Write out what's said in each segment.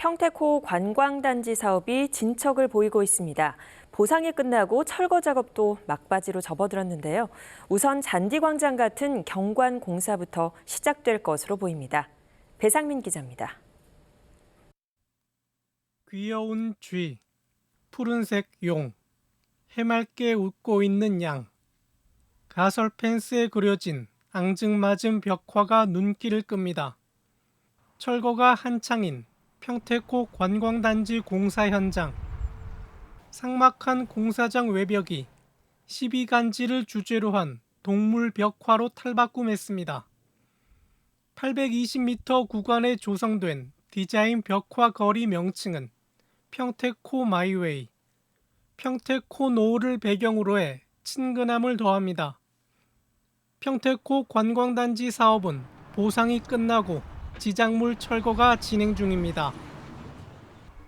평택호 관광단지 사업이 진척을 보이고 있습니다. 보상이 끝나고 철거 작업도 막바지로 접어들었는데요. 우선 잔디광장 같은 경관 공사부터 시작될 것으로 보입니다. 배상민 기자입니다. 귀여운 쥐, 푸른색 용, 해맑게 웃고 있는 양. 가설 펜스에 그려진 앙증맞은 벽화가 눈길을 끕니다. 철거가 한창인 평택호 관광단지 공사 현장. 삭막한 공사장 외벽이 12간지를 주제로 한 동물 벽화로 탈바꿈했습니다. 820m 구간에 조성된 디자인 벽화 거리 명칭은 평택호 마이웨이, 평택호 노을을 배경으로 해 친근함을 더합니다. 평택호 관광단지 사업은 보상이 끝나고 지작물 철거가 진행 중입니다.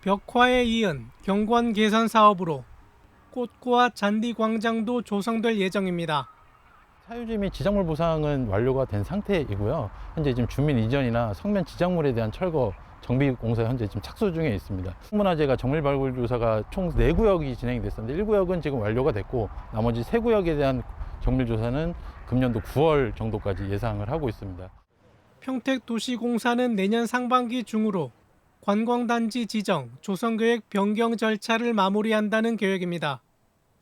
벽화에 이은 경관 개선 사업으로 꽃과 잔디 광장도 조성될 예정입니다. 사유지 및 지작물 보상은 완료가 된 상태이고요. 현재 지금 주민 이전이나 성면 지작물에 대한 철거 정비 공사 현재 지금 착수 중에 있습니다. 문화재가 정밀 발굴 조사가 총 4구역이 진행이 됐었는데 1구역은 지금 완료가 됐고 나머지 3구역에 대한 정밀 조사는 금년도 9월 정도까지 예상을 하고 있습니다. 평택도시공사는 내년 상반기 중으로 관광단지 지정, 조성계획 변경 절차를 마무리한다는 계획입니다.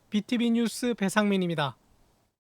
BTV 뉴스 배상민입니다.